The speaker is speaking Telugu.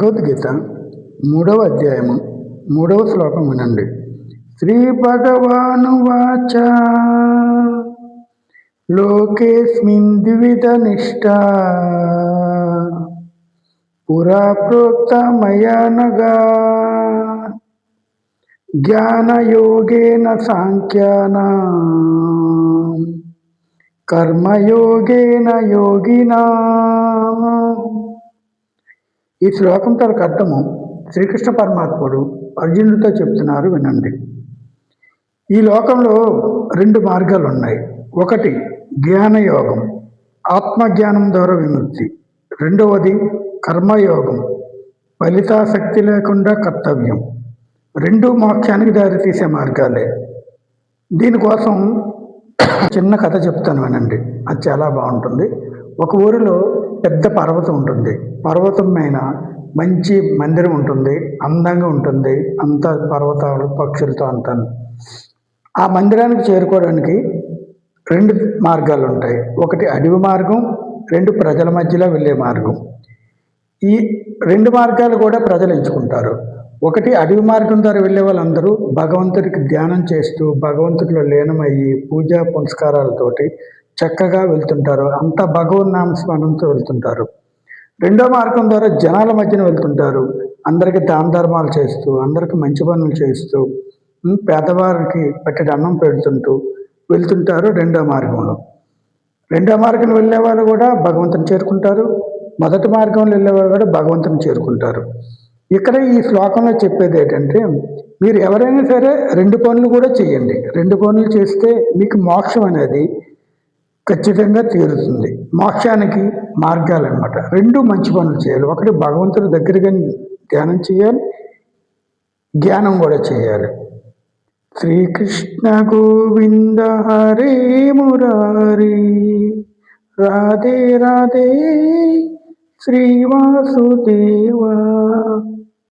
భగవద్గీత మూడవ అధ్యాయము మూడవ శ్లోకం వినండి. శ్రీ భగవాను వాచ లోకేస్మిన్ ద్విధ నిష్ట. పురా ప్రోక్తమయనగా జ్ఞానయోగేన సాంఖ్యాన. కర్మయోగేన యోగినా. ఈ శ్లోకం తరకు అర్థము శ్రీకృష్ణ పరమాత్ముడు అర్జునుడితో చెప్తున్నారు వినండి. ఈ లోకంలో రెండు మార్గాలు ఉన్నాయి ఒకటి జ్ఞానయోగం ఆత్మజ్ఞానం ద్వారా విముక్తి. రెండవది కర్మయోగం ఫలితాసక్తి లేకుండా కర్తవ్యం. రెండు మోక్షానికి దారితీసే మార్గాలే. దీనికోసం చిన్న కథ చెప్తాను వినండి. అది చాలా బాగుంటుంది. ఒక ఊరిలో పెద్ద పర్వతం ఉంటుంది. పర్వతం పైన మంచి మందిరం ఉంటుంది అందంగా ఉంటుంది అంత పర్వతాలు పక్షులతో అంత. ఆ మందిరానికి చేరుకోవడానికి రెండు మార్గాలు ఉంటాయి. ఒకటి అడవి మార్గం రెండు ప్రజల మధ్యలో వెళ్ళే మార్గం. ఈ రెండు మార్గాలు కూడా ప్రజలు ఎంచుకుంటారు. ఒకటి అడవి మార్గం ద్వారా వెళ్ళే వాళ్ళందరూ భగవంతుడికి ధ్యానం చేస్తూ భగవంతుడిలో లీనమయ్యి పూజా పునస్కారాలతోటి చక్కగా వెళ్తుంటారు. అంత భగవన్ నామస్మరణంతో వెళ్తుంటారు. రెండో మార్గం ద్వారా జనాల మధ్యన వెళ్తుంటారు. అందరికీ దాన ధర్మాలు చేస్తూ అందరికీ మంచి పనులు చేస్తూ పేదవారికి పెట్టడి అన్నం పెడుతుంటూ వెళ్తుంటారు రెండో మార్గంలో. రెండో మార్గం వెళ్ళే వాళ్ళు కూడా భగవంతుని చేరుకుంటారు. మొదటి మార్గంలో వెళ్ళే వాళ్ళు కూడా భగవంతుని చేరుకుంటారు. ఇక్కడ ఈ శ్లోకంలో చెప్పేది ఏంటంటే మీరు ఎవరైనా సరే రెండు పనులు కూడా చేయండి. రెండు పనులు చేస్తే మీకు మోక్షం అనేది ఖచ్చితంగా తీరుతుంది. మోక్షానికి మార్గాలు అనమాట రెండు మంచి పనులు చేయాలి. ఒకటి భగవంతుడి దగ్గరగా ధ్యానం చేయాలి. జ్ఞానం కూడా చేయాలి. శ్రీకృష్ణ గోవింద హరే మురారి. రాధే రాధే శ్రీవాసుదేవా